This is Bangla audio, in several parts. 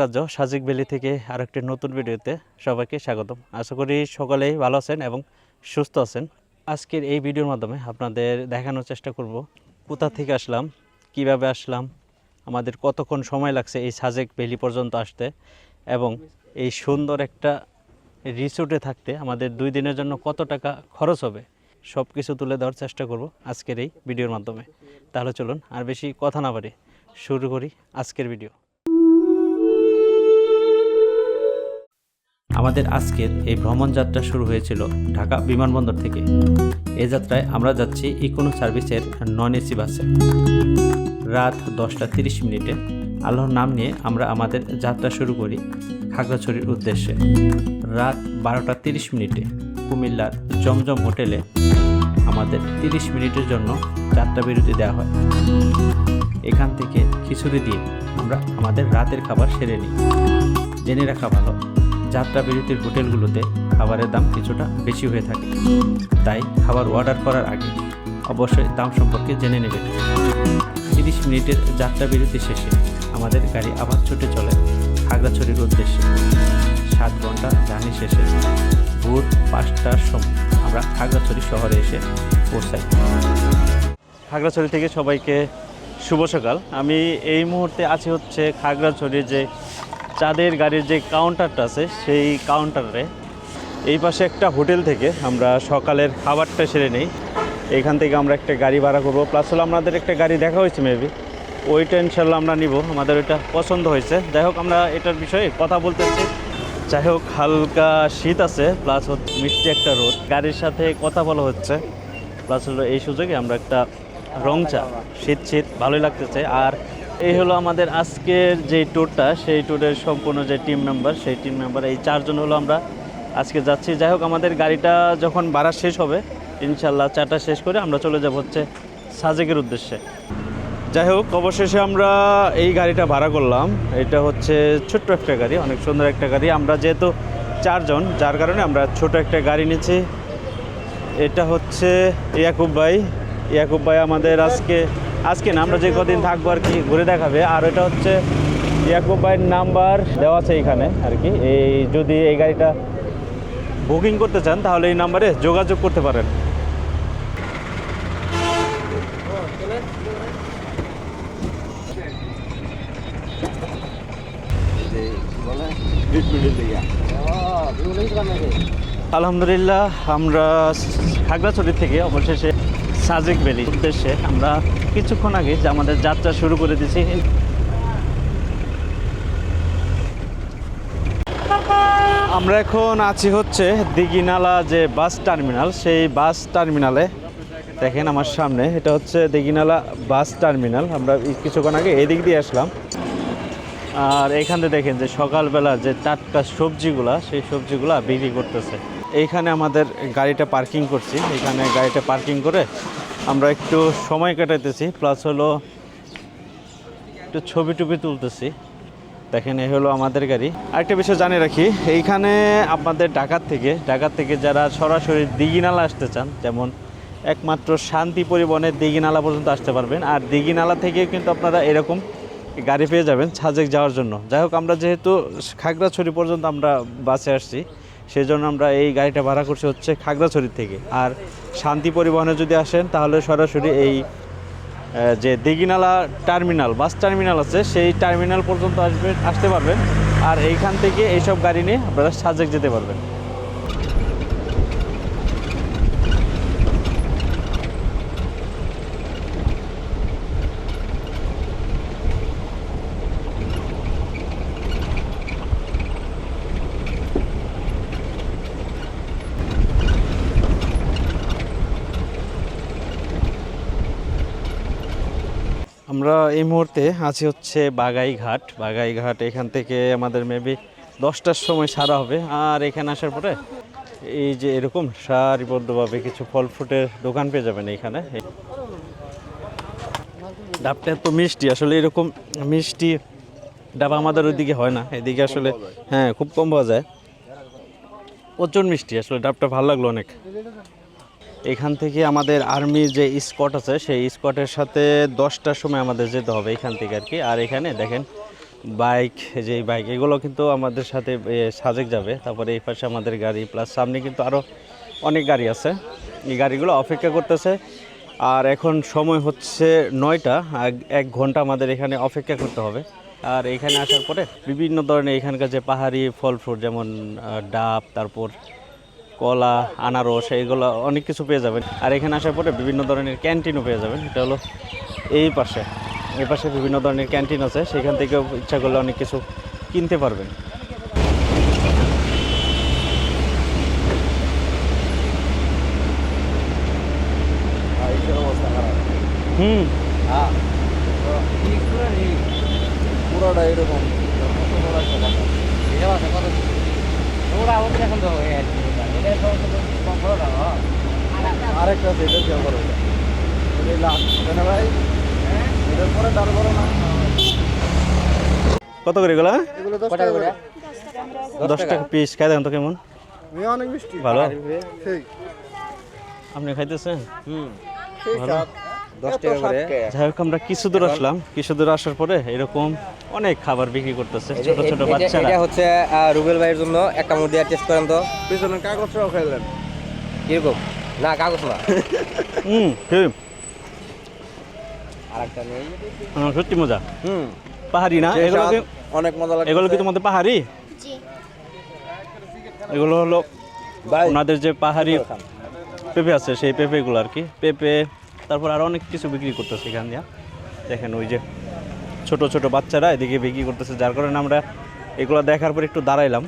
রাজ্য সাজেক ভ্যালি থেকে আরেকটি নতুন ভিডিওতে সবাইকে স্বাগতম। আশা করি সকলেই ভালো আছেন এবং সুস্থ আছেন। আজকের এই ভিডিওর মাধ্যমে আপনাদের দেখানোর চেষ্টা করব, কোথা থেকে আসলাম, কীভাবে আসলাম, আমাদের কতক্ষণ সময় লাগছে এই সাজেক ভ্যালি পর্যন্ত আসতে, এবং এই সুন্দর একটা রিসোর্টে থাকতে আমাদের দুই দিনের জন্য কত টাকা খরচ হবে সব কিছু তুলে দেওয়ার চেষ্টা করব আজকের এই ভিডিওর মাধ্যমে। তাহলে চলুন আর বেশি কথা না বাড়ি শুরু করি আজকের ভিডিও। আমাদের আজকের এই ভ্রমণ যাত্রা শুরু হয়েছিল ঢাকা বিমানবন্দর থেকে। এ যাত্রায় আমরা যাচ্ছি ইকোনো সার্ভিসের নন এসি বাসে। রাত দশটা তিরিশ মিনিটে আল্লাহর নাম নিয়ে আমরা আমাদের যাত্রা শুরু করি খাগড়াছড়ির উদ্দেশ্যে। রাত বারোটা তিরিশ মিনিটে কুমিল্লার জমজম হোটেলে আমাদের তিরিশ মিনিটের জন্য যাত্রা বিরতি দেওয়া হয়। এখান থেকে খিচুড়ি দিয়ে আমরা আমাদের রাতের খাবার সেরে নিই। জেনে রাখা ভালো যাত্রা বিরতির হোটেলগুলোতে খাবারের দাম কিছুটা বেশি হয়ে থাকে। তাই খাবার অর্ডার করার আগে অবশ্যই দাম সম্পর্কে জেনে নেবেন। তিরিশ মিনিটের যাত্রা বিরতি শেষে আমাদের গাড়ি আবার ছুটে চলে খাগড়াছড়ির উদ্দেশ্যে। সাত ঘণ্টা জার্নি শেষে ভোর পাঁচটার সময় আমরা খাগড়াছড়ি শহরে এসে পৌঁছাই। খাগড়াছড়ি থেকে সবাইকে শুভ সকাল। আমি এই মুহূর্তে আছি হচ্ছে খাগড়াছড়ির যে চাঁদের গাড়ির যে কাউন্টারটা আছে, সেই কাউন্টারে এই পাশে একটা হোটেল থেকে আমরা সকালের খাবারটা সেরে নেই। এখান থেকে আমরা একটা গাড়ি ভাড়া করব। প্লাস হলো আমাদের একটা গাড়ি দেখা হয়েছে মেবি ওইটা ইনশাল্লাহ আমরা নিব। আমাদের ওইটা পছন্দ হয়েছে। যাই হোক, আমরা এটার বিষয়ে কথা বলতেছি যাই হোক, হালকা শীত আছে প্লাস মিষ্টি একটা রোদ। গাড়ির সাথে কথা বলা হচ্ছে। প্লাস হলো এই সুযোগে আমরা একটা রং চা। শীত শীত, ভালোই লাগতেছে। আর এই হলো আমাদের আজকের যে ট্যুরটা সেই ট্যুরের সম্পূর্ণ যে টিম মেম্বার সেই টিম মেম্বার এই চারজন হলো আমরা আজকে যাচ্ছি। যাই হোক, আমাদের গাড়িটা যখন ভাড়া শেষ হবে, ইনশাল্লাহ চাটা শেষ করে আমরা চলে যাব হচ্ছে সাজেকের উদ্দেশ্যে। যাই হোক, অবশেষে আমরা এই গাড়িটা ভাড়া করলাম। এটা হচ্ছে ছোট্ট একটা গাড়ি, অনেক সুন্দর একটা গাড়ি। আমরা যেহেতু চারজন, যার কারণে আমরা ছোট একটা গাড়ি নিচ্ছি। এটা হচ্ছে ইয়াকুব ভাই। ইয়াকুব ভাই আমাদের আজকে আজকে না, আমরা যে কদিন থাকব আর কি, ঘুরে দেখাবে। আর এটা হচ্ছে ইয়াকুব ভাইয়ের নাম্বার দেওয়া আছে এখানে আর কি। এই যদি এই গাড়িটা বুকিং করতে চান, তাহলে এই নাম্বারে যোগাযোগ করতে পারেন। আলহামদুলিল্লাহ, আমরা খাগড়াছড়ি থেকে অবশেষে সাজেক ভ্যালি উদ্দেশ্যে আমরা কিছুক্ষণ আগে যে আমাদের যাত্রা শুরু করে দিয়েছি। আমরা এখন আছি হচ্ছে দিঘিনালা যে বাস টার্মিনাল, সেই বাস টার্মিনালে। দেখেন আমার সামনে, এটা হচ্ছে দিঘিনালা বাস টার্মিনাল। আমরা কিছুক্ষণ আগে এদিক দিয়ে আসলাম। আর এখানে দেখেন যে সকালবেলা যে টাটকা সবজিগুলা, সেই সবজিগুলা বিক্রি করতেছে। এইখানে আমাদের গাড়িটা পার্কিং করছি। এখানে গাড়িটা পার্কিং করে আমরা একটু সময় কাটাইতেছি প্লাস হলো একটু ছবি টুবি তুলতেছি। দেখেন, এই হলো আমাদের গাড়ি। আরেকটা বিষয় জানিয়ে রাখি, এইখানে আপনাদের ঢাকার থেকে ঢাকার থেকে যারা সরাসরি দিঘিনালা আসতে চান, যেমন একমাত্র শান্তি পরিবহনের দিঘিনালা পর্যন্ত আসতে পারবেন। আর দিঘিনালা থেকে কিন্তু আপনারা এরকম গাড়ি পেয়ে যাবেন সাজেক যাওয়ার জন্য। যাই হোক, আমরা যেহেতু খাগড়াছড়ি পর্যন্ত আমরা বাসে আসছি সেই জন্য আমরা এই গাড়িটা ভাড়া করছি হচ্ছে খাগড়াছড়ি থেকে। আর শান্তি পরিবহনে যদি আসেন, তাহলে সরাসরি এই যে দিঘিনালা টার্মিনাল, বাস টার্মিনাল আছে, সেই টার্মিনাল পর্যন্ত আসবে আসতে পারবেন। আর এইখান থেকে এইসব গাড়ি নিয়ে আপনারা সাজেক যেতে পারবেন আমরা এই মুহূর্তে আছি হচ্ছে বাগাইঘাট। বাগাইঘাট এখান থেকে আমাদের মেবি দশটার সময় সারা হবে। আর এখানে আসার পরে এই যে এরকম সারিবদ্ধভাবে কিছু ফল ফ্রুটের দোকান পেয়ে যাবেন এইখানে ডাবটা এত মিষ্টি, আসলে এরকম মিষ্টি ডাব আমাদের ওইদিকে হয় না। এদিকে আসলে হ্যাঁ খুব কম পাওয়া যায়। প্রচুর মিষ্টি, আসলে ডাবটা ভালো লাগল অনেক। এখান থেকে আমাদের আর্মির যে স্কট আছে, সেই স্কটের সাথে দশটার সময় আমাদের যেতে হবে এখান থেকে আর কি। আর এখানে দেখেন বাইক যে বাইক, এগুলো কিন্তু আমাদের সাথে সাজেক যাবে। তারপরে এই পাশে আমাদের গাড়ি, প্লাস সামনে কিন্তু আরও অনেক গাড়ি আছে। এই গাড়িগুলো অপেক্ষা করতেছে। আর এখন সময় হচ্ছে নয়টা এক ঘণ্টা আমাদের এখানে অপেক্ষা করতে হবে। আর এখানে আসার পরে বিভিন্ন ধরনের এখানকার যে পাহাড়ি ফল ফ্রুট যেমন ডাব, তারপর কলা, আনারস, এইগুলো অনেক কিছু পেয়ে যাবেন। আর এখানে আসার পরে বিভিন্ন ধরনের ক্যান্টিনও পেয়ে যাবেন। এটা হলো এই পাশে। এই পাশে বিভিন্ন ধরনের ক্যান্টিন আছে। সেখান থেকেও ইচ্ছা করলে অনেক কিছু কিনতে পারবেন। হুম। আরেকটা আছে এটা দেওয়া করো এটা ভাই এটার পরে দাঁড় করো না কত করে এগুলো? এগুলো দশ টাকা করে। দশ টাকা পিস খাই দেখেন তো কেমন? অনেক মিষ্টি। ভালো? আপনি খাইতেছেন? ভালো। দশ টাকা করে। যাই হোক আমরা কিছু দূর আসলাম। কিছু দূর আসার পরে এরকম অনেক খাবার বিক্রি করতেছে ছোট ছোট বাচ্চারা এটা হচ্ছে রুবেল ভাইয়ের জন্য একটা মুরগি টেস্ট করেন তো। পিছনে কাগজটাও খাইলেন কীরকম? না কাগজ না। হুম ঠিক আর একটা নেই সত্যি মজা। হুম। পাহাড়ি না? এগুলো অনেক মজা লাগে এগুলো কি তোমাদের পাহাড়ি? এগুলো হলো ওনাদের যে পাহাড়ি পেঁপে আছে সেই পেঁপেগুলো আর কি। পেঁপে তারপর আরও অনেক কিছু বিক্রি করতেছে এখান দিয়ে। দেখেন ওই যে ছোট ছোট বাচ্চারা এদিকে বিক্রি করতেছে, যার কারণে আমরা এগুলো দেখার পর একটু দাঁড়াইলাম।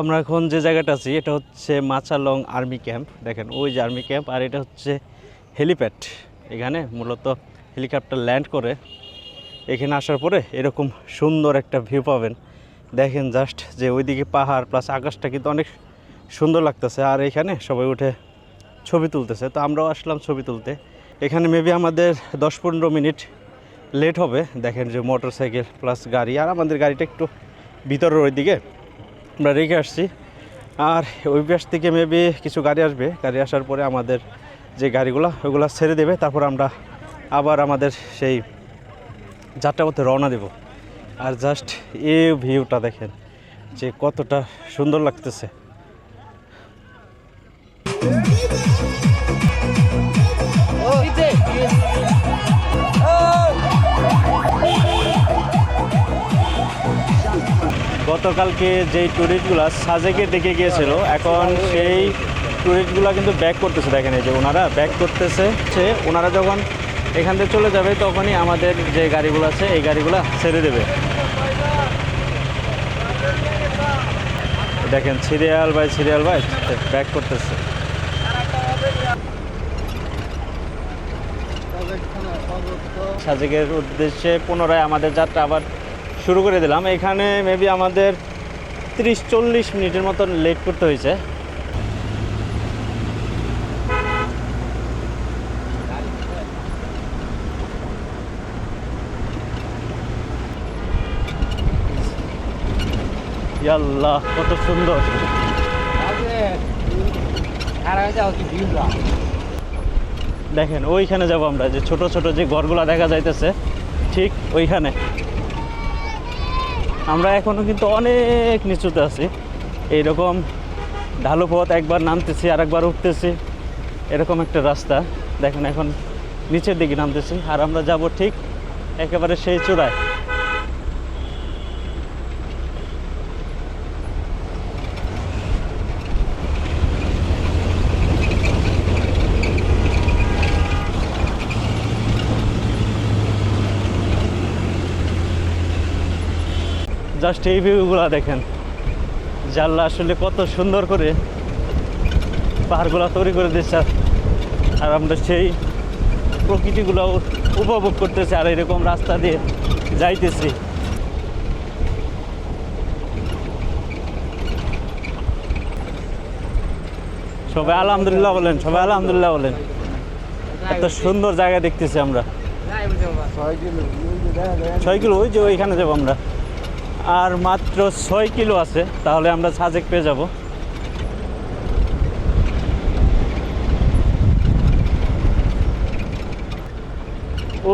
আমরা এখন যে জায়গাটা আছি, এটা হচ্ছে মাচালং আর্মি ক্যাম্প। দেখেন ওই যে আর্মি ক্যাম্প, আর এটা হচ্ছে হেলিপ্যাড। এখানে মূলত হেলিকপ্টার ল্যান্ড করে এখানে আসার পরে এরকম সুন্দর একটা ভিউ পাবেন। দেখেন জাস্ট যে ওইদিকে পাহাড়, প্লাস আকাশটা কিন্তু অনেক সুন্দর লাগতেছে। আর এখানে সবাই উঠে ছবি তুলতেছে। তো আমরাও আসলাম ছবি তুলতে। এখানে মেবি আমাদের দশ পনেরো মিনিট লেট হবে। দেখেন যে মোটর সাইকেল প্লাস গাড়ি। আর আমাদের গাড়িটা একটু ভিতরের ওই দিকে আমরা রেখে আসছি। আর ওই পাশ থেকে মেবি কিছু গাড়ি আসবে। গাড়ি আসার পরে আমাদের যে গাড়িগুলো ওইগুলো ছেড়ে দেবে। তারপর আমরা আবার আমাদের সেই যাত্রা যাত্রাপথে রওনা দেব। আর জাস্ট এই ভিউটা দেখেন যে কতটা সুন্দর লাগতেছে। গতকালকে যেই ট্যুরিস্টগুলো সাজেকে ডেকে গিয়েছিল, এখন সেই ট্যুরিস্টগুলো কিন্তু ব্যাক করতেছে, দেখেন এই যে ওনারা ব্যাক করতেছে সে ওনারা যখন এখান থেকে চলে যাবে, তখনই আমাদের যে গাড়িগুলো আছে, এই গাড়িগুলো ছেড়ে দেবে। দেখেন, serial by serial by back করতেছে। সাজেকের উদ্দেশ্যে পুনরায় আমাদের যাত্রা আবার শুরু করে দিলাম। এখানে মেবি আমাদের তিরিশ চল্লিশ মিনিটের মতন লেট করতে হয়েছে। ইয়াল্লাহ, কত সুন্দর আর আমি যাও কি ভিউ দেখেন, ওইখানে যাব আমরা, যে ছোট ছোট যে ঘরগুলো দেখা যাইতেছে, ঠিক ওইখানে। আমরা এখনও কিন্তু অনেক নিচুতে আছি। এইরকম ঢালু পথ একবার নামতেছি আর একবার উঠতেছি। এরকম একটা রাস্তা। দেখেন এখন নিচের দিকে নামতেছি, আর আমরা যাব ঠিক একেবারে সেই চূড়ায়। জাস্ট এই ভিউগুলো দেখেন। জানলা আসলে কত সুন্দর করে পাহাড়গুলো তৈরি করে দিচ্ছে আর- আমরা সেই প্রকৃতিগুলো উপভোগ করতেছি আর এরকম রাস্তা দিয়ে যাইতেছি। সবাই আলহামদুলিল্লাহ বলেন সবাই আলহামদুলিল্লাহ বলেন। এত সুন্দর জায়গা দেখতেছি আমরা। ছয় কিলো ওই যে ওইখানে যাব আমরা। আর মাত্র ছয় কিলো আছে, তাহলে আমরা সাজেক পেয়ে যাব।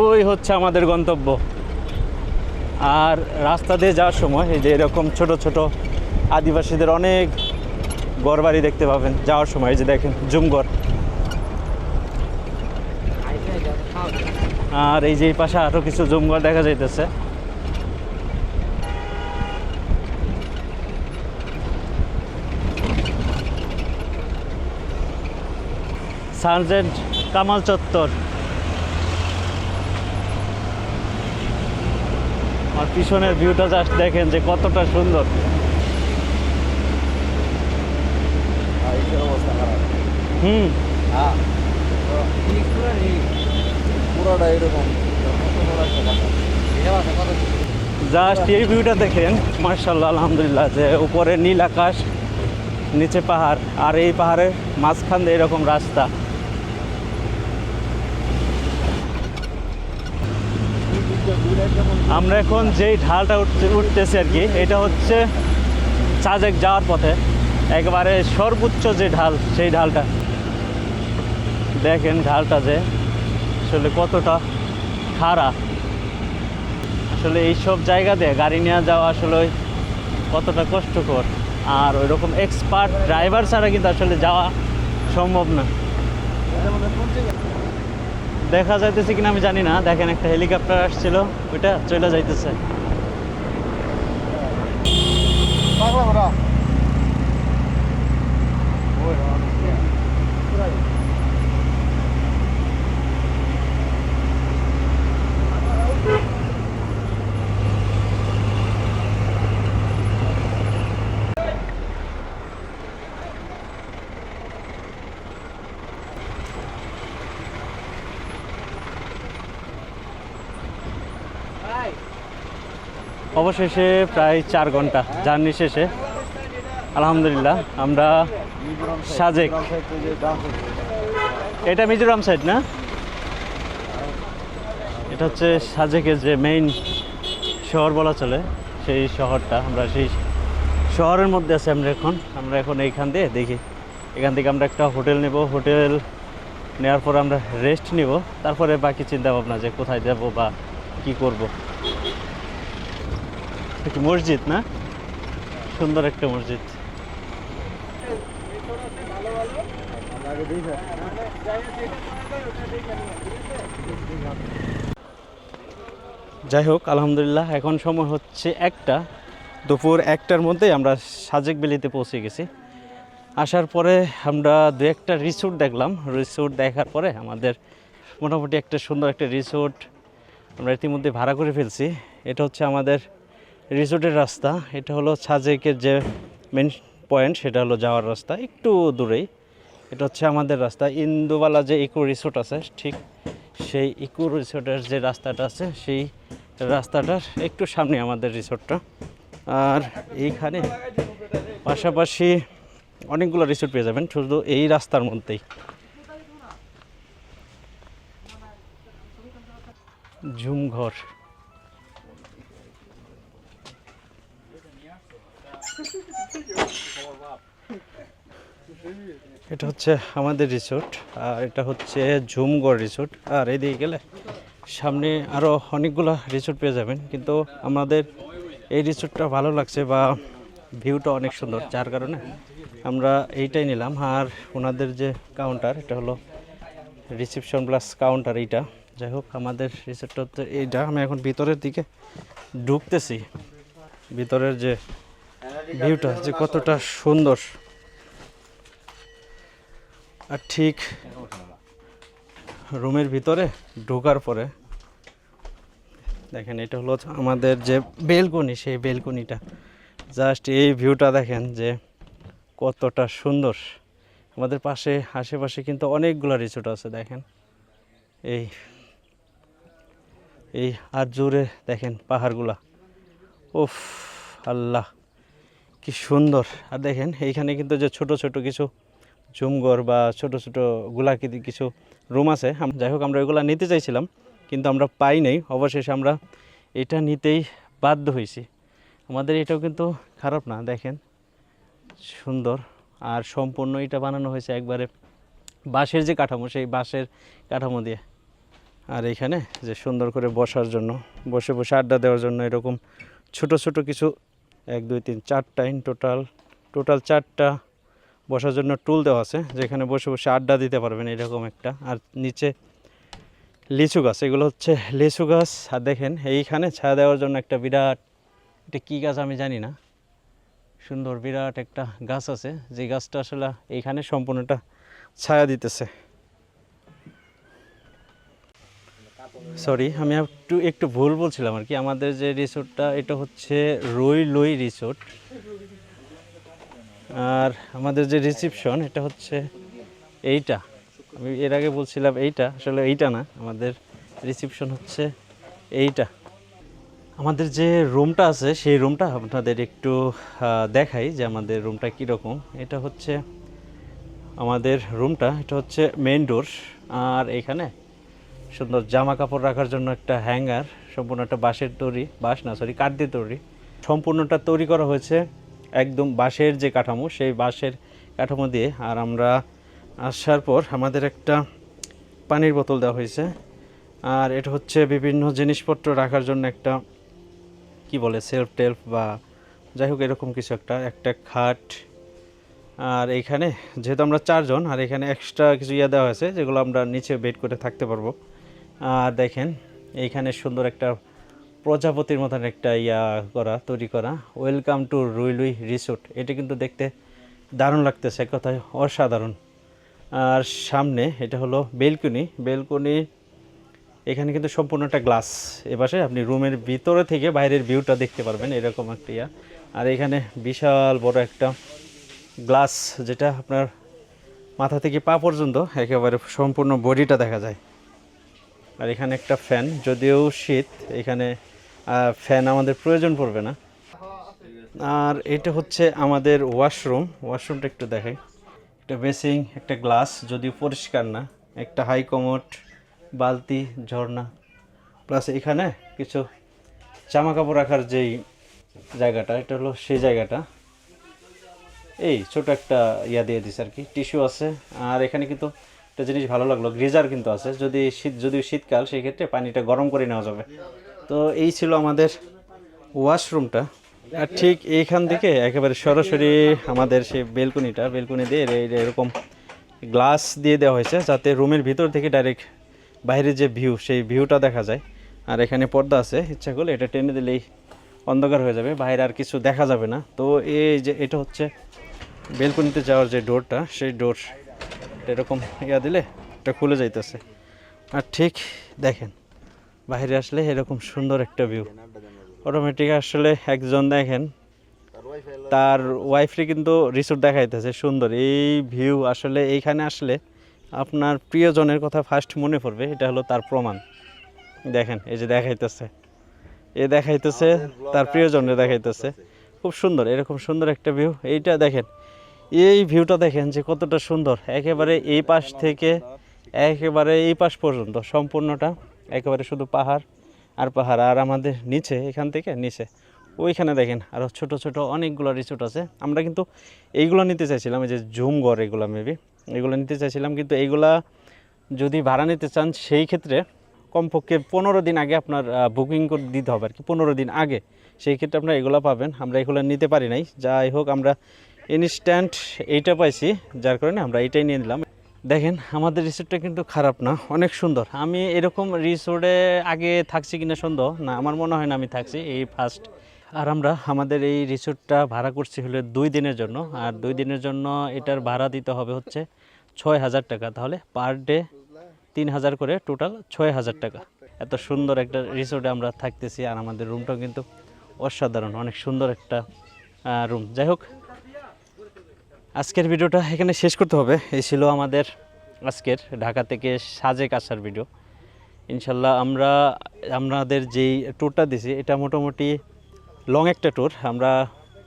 ওই হচ্ছে আমাদের গন্তব্য। আর রাস্তা দিয়ে যাওয়ার সময় এই যে এরকম ছোট ছোট আদিবাসীদের অনেক ঘরবাড়ি দেখতে পাবেন, যাওয়ার সময় এই যে দেখেন জুমঘর আর এই যে পাশে আরও কিছু জুমঘর দেখা যাইতেছে। সার্জেন্ট কামাল চত্বর। আর পিছনের ভিউটা জাস্ট দেখেন যে কতটা সুন্দর। হুম। হ্যাঁ। পুরোটা এরকম। জাস্ট এই ভিউটা দেখেন মার্শাল্লাহ আলহামদুলিল্লাহ যে উপরে নীল আকাশ নিচে পাহাড় আর এই পাহাড়ের মাঝখান দিয়ে এরকম রাস্তা। আমরা এখন যেই ঢালটা উঠতে, উঠতেছি আর কি, এটা হচ্ছে সাজেক যাওয়ার পথে। একবারে সর্বোচ্চ যে ঢাল, সেই ঢালটা। দেখেন ঢালটা যে আসলে কতটা খাড়া। আসলে এইসব জায়গা দিয়ে গাড়ি নিয়ে যাওয়া আসলে কতটা কষ্টকর। আর ওই রকম এক্সপার্ট ড্রাইভার ছাড়া কিন্তু আসলে যাওয়া সম্ভব না এটা মনে হয় কোন জায়গা? দেখা যাইতেছে কিনা আমি জানি না। দেখেন একটা হেলিকপ্টার আসছিল ওইটা চলে যাইতেছে। অবশেষে প্রায় চার ঘণ্টা জার্নি শেষে, আলহামদুলিল্লাহ, আমরা সাজেক। এটা মিজোরাম সাইড না? এটা হচ্ছে সাজেকের যে মেইন শহর বলা চলে, সেই শহরটা। আমরা সেই শহরের মধ্যে আছি আমরা এখন। আমরা এখন এইখান দিয়ে দেখি, এখান থেকে আমরা একটা হোটেল নেব। হোটেল নেওয়ার পর আমরা রেস্ট নিব। তারপরে বাকি চিন্তা ভাবনা যে কোথায় যাব বা কি করব। একটু মসজিদ, না? সুন্দর একটা মসজিদ। যাই হোক, আলহামদুলিল্লাহ, এখন সময় হচ্ছে একটা। দুপুর একটার মধ্যেই আমরা সাজেক বেলিতে পৌঁছে গেছি। আসার পরে আমরা দু একটা রিসোর্ট দেখলাম। রিসোর্ট দেখার পরে আমাদের মোটামুটি একটা সুন্দর একটা রিসোর্ট আমরা ইতিমধ্যে ভাড়া করে ফেলছি। এটা হচ্ছে আমাদের রিসোর্টের রাস্তা। এটা হলো সাজেকের যে মেন পয়েন্ট সেটা হলো যাওয়ার রাস্তা, একটু দূরেই। এটা হচ্ছে আমাদের রাস্তা। ইন্দুবালা যে ইকো রিসোর্ট আছে, ঠিক সেই ইকো রিসোর্টের যে রাস্তাটা আছে, সেই রাস্তাটার একটু সামনে আমাদের রিসোর্টটা। আর এইখানে পাশাপাশি অনেকগুলো রিসোর্ট পেয়ে যাবেন, শুধু এই রাস্তার মধ্যেই। ঝুমঘর। এটা হচ্ছে আমাদের রিসোর্ট, আর এটা হচ্ছে ঝুমগড় রিসোর্ট। আর এদিকে গেলে সামনে আরও অনেকগুলো রিসোর্ট পেয়ে যাবেন, কিন্তু আমাদের এই রিসোর্টটা ভালো লাগছে বা ভিউটা অনেক সুন্দর, যার কারণে আমরা এইটাই নিলাম। আর ওনাদের যে কাউন্টার এটা হলো রিসেপশন প্লাস কাউন্টার এইটা। যাই হোক, আমাদের রিসোর্টটা এইটা। আমি এখন ভিতরের দিকে ঢুকতেছি। ভিতরের যে ভিউটা যে কতটা সুন্দর। আর ঠিক রুমের ভিতরে ঢোকার পরে দেখেন এটা হলো আমাদের যে বেলকনি সেই বেলকনিটা। জাস্ট এই ভিউটা দেখেন যে কতটা সুন্দর। আমাদের পাশে আশেপাশে কিন্তু অনেকগুলো রিসোর্ট আছে দেখেন। এই এই আর জোরে দেখেন পাহাড়গুলা। উফ, আল্লাহ, কি সুন্দর। আর দেখেন, এইখানে কিন্তু যে ছোট ছোট কিছু ঝুমঘর বা ছোট ছোট গোলাকৃতি কিছু রুম আছে। যাই হোক, আমরা ওইগুলো নিতে চাইছিলাম, কিন্তু আমরা পাই নাই। অবশেষে আমরা এটা নিতেই বাধ্য হয়েছি আমাদের এটাও কিন্তু খারাপ না, দেখেন। সুন্দর। আর সম্পূর্ণ এটা বানানো হয়েছে একবারে বাঁশের যে কাঠামো, সেই বাঁশের কাঠামো দিয়ে। আর এখানে যে সুন্দর করে বসার জন্য, বসে বসে আড্ডা দেওয়ার জন্য এরকম ছোট ছোট কিছু, এক, দুই, তিন, চারটা ইন টোটাল টোটাল চারটা বসার জন্য টুল দেওয়া আছে, যেখানে বসে বসে আড্ডা দিতে পারবেন এরকম একটা। আর নিচে লিচু গাছ, এগুলো হচ্ছে লিচু গাছ। আর দেখেন, এইখানে ছায়া দেওয়ার জন্য একটা বিরাট, এটা কী গাছ আমি জানি না। সুন্দর বিরাট একটা গাছ আছে। যে গাছটা আসলে এইখানে সম্পূর্ণটা ছায়া দিতেছে। সরি আমি একটু একটু ভুল বলছিলাম আর কি। আমাদের যে রিসোর্টটা, এটা হচ্ছে রই লই রিসোর্ট। আর আমাদের যে রিসিপশন, এটা হচ্ছে এইটা। আমি এর আগে বলছিলাম এইটা, আসলে এইটা না, আমাদের রিসিপশন হচ্ছে এইটা। আমাদের যে রুমটা আছে, সেই রুমটা আপনাদের একটু দেখাই যে আমাদের রুমটা কীরকম। এটা হচ্ছে আমাদের রুমটা, এটা হচ্ছে মেইন ডোর। আর এখানে সুন্দর জামা কাপড় রাখার জন্য একটা হ্যাঙ্গার, সম্পূর্ণ একটা বাঁশের তৈরি, বাঁশ না সরি কাঠ দিয়ে তৈরি। সম্পূর্ণটা তৈরি করা হয়েছে একদম বাঁশের যে কাঠামো, সেই বাঁশের কাঠামো দিয়ে। আর আমরা আসার পর আমাদের একটা পানির বোতল দেওয়া হয়েছে। আর এটা হচ্ছে বিভিন্ন জিনিসপত্র রাখার জন্য একটা, কি বলে সেলফ টেলফ বা যাই হোক এরকম কিছু একটা একটা খাট। আর এইখানে যেহেতু আমরা চারজন, আর এখানে এক্সট্রা কিছু ইয়ে দেওয়া হয়েছে, যেগুলো আমরা নিচে বেড করে থাকতে পারব। দেখেন, এইখানে সুন্দর একটা প্রজাপতির মতন একটা ইয়া করা, তৈরি করা। ওয়েলকাম টু রুইলুই রিসোর্ট এটা কিন্তু দেখতে দারুণ লাগতেছে, এক কথায় অসাধারণ। আর সামনে এটা হলো বেলকনি। বেলকনি, এখানে কিন্তু সম্পূর্ণ একটা গ্লাস এপাশে আপনি রুমের ভিতরে থেকে বাইরের ভিউটা দেখতে পারবেন, এরকম একটা ইয়া। আর এখানে বিশাল বড় একটা গ্লাস যেটা আপনার মাথা থেকে পা পর্যন্ত একেবারে সম্পূর্ণ বডিটা দেখা যায়। আর এখানে একটা ফ্যান, যদিও শীত, এখানে ফ্যান আমাদের প্রয়োজন পড়বে না। আর এটা হচ্ছে আমাদের ওয়াশরুম, ওয়াশরুমটা একটু দেখাই। একটা বেসিং, একটা গ্লাস, যদিও পরিষ্কার না, একটা হাই কমোড, বালতি, ঝর্ণা। প্লাস এখানে কিছু জামা কাপড় রাখার যেই জায়গাটা, এটা হলো সেই জায়গাটা। এই ছোট একটা ইয়া দিয়ে দিছে আর কি, টিস্যু আছে। আর এখানে কিন্তু একটা জিনিস ভালো লাগল, গ্রিজার কিন্তু আছে। যদি শীত, যদি শীতকাল সেই ক্ষেত্রে পানিটা গরম করে নেওয়া যাবে। তো এই ছিল আমাদের ওয়াশরুমটা। আর ঠিক এইখান থেকে একেবারে সরাসরি আমাদের সেই বেলকনিটা, বেলকনি দিয়ে এরকম গ্লাস দিয়ে দেওয়া হয়েছে, যাতে রুমের ভিতর থেকে ডাইরেক্ট বাইরের যে ভিউ, সেই ভিউটা দেখা যায়। আর এখানে পর্দা আছে, ইচ্ছা করলে এটা টেনে দিলেই অন্ধকার হয়ে যাবে, বাইরে আর কিছু দেখা যাবে না। তো এই যে এটা হচ্ছে বেলকনিতে যাওয়ার যে ডোরটা, সেই ডোর এরকম ইয়া দিলে এটা খুলে যাইতেছে। আর ঠিক দেখেন, বাইরে আসলে এরকম সুন্দর একটা ভিউ অটোমেটিক আসলে একজন দেখেন, তার ওয়াইফরে কিন্তু রিসোর্ট দেখাইতেছে, সুন্দর। এই ভিউ আসলে এইখানে আসলে আপনার প্রিয়জনের কথা ফার্স্ট মনে পড়বে, এটা হলো তার প্রমাণ। দেখেন, এই যে দেখাইতেছে। এ দেখাইতেছে, তার প্রিয়জনের দেখাইতেছে। খুব সুন্দর, এরকম সুন্দর একটা ভিউ এইটা দেখেন এই ভিউটা দেখেন যে কতটা সুন্দর। একেবারে এই পাশ থেকে একেবারে এই পাশ পর্যন্ত সম্পূর্ণটা। একেবারে শুধু পাহাড় আর পাহাড়। আর আমাদের নিচে, এখান থেকে নিচে, ওইখানে দেখেন আরও ছোট ছোট অনেকগুলো রিসোর্ট আছে। আমরা কিন্তু এইগুলো নিতে চাইছিলাম, এই যে জুমগড় এগুলো মেবি এগুলো নিতে চাইছিলাম, কিন্তু এইগুলা যদি ভাড়া নিতে চান, সেই ক্ষেত্রে কমপক্ষে পনেরো দিন আগে আপনার বুকিং করে দিতে হবে আর কি পনেরো দিন আগে। সেই ক্ষেত্রে আপনারা এগুলো পাবেন। আমরা এগুলো নিতে পারি নাই। যাই হোক, আমরা ইনস্ট্যান্ট এইটা পাইছি, যার কারণে আমরা এইটাই নিয়ে নিলাম। দেখেন, আমাদের রিসোর্টটা কিন্তু খারাপ না, অনেক সুন্দর। আমি এরকম রিসোর্টে আগে থাকছি কিনা সন্দেহ, না, আমার মনে হয় না আমি থাকছি এই ফার্স্ট আর আমরা, আমাদের এই রিসোর্টটা ভাড়া করছি হলে দুই দিনের জন্য, আর দুই দিনের জন্য এটার ভাড়া দিতে হবে হচ্ছে ছয় হাজার টাকা। তাহলে পার ডে তিন হাজার করে টোটাল ছয় হাজার টাকা। এত সুন্দর একটা রিসোর্টে আমরা থাকতেছি, আর আমাদের রুমটাও কিন্তু অসাধারণ, অনেক সুন্দর একটা রুম যাই হোক আজকের ভিডিওটা এখানে শেষ করতে হবে। এই ছিল আমাদের আজকের ঢাকা থেকে সাজেক আসার ভিডিও। ইনশাল্লাহ আমরা, আমাদের যেই ট্যুরটা দিছি, এটা মোটামুটি লং একটা ট্যুর আমরা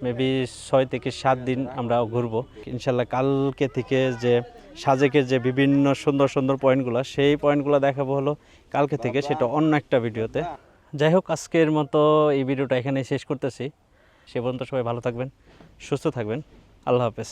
মেবি ছয় থেকে সাত দিন আমরা ঘুরবো। ইনশাল্লাহ কালকে থেকে যে সাজেকের যে বিভিন্ন সুন্দর সুন্দর পয়েন্টগুলো, সেই পয়েন্টগুলো দেখাবো হলো কালকে থেকে, সেটা অন্য একটা ভিডিওতে। যাই হোক, আজকের মতো এই ভিডিওটা এখানে শেষ করতেছি। সে পর্যন্ত সবাই ভালো থাকবেন, সুস্থ থাকবেন। আল্লাহ হাফেজ।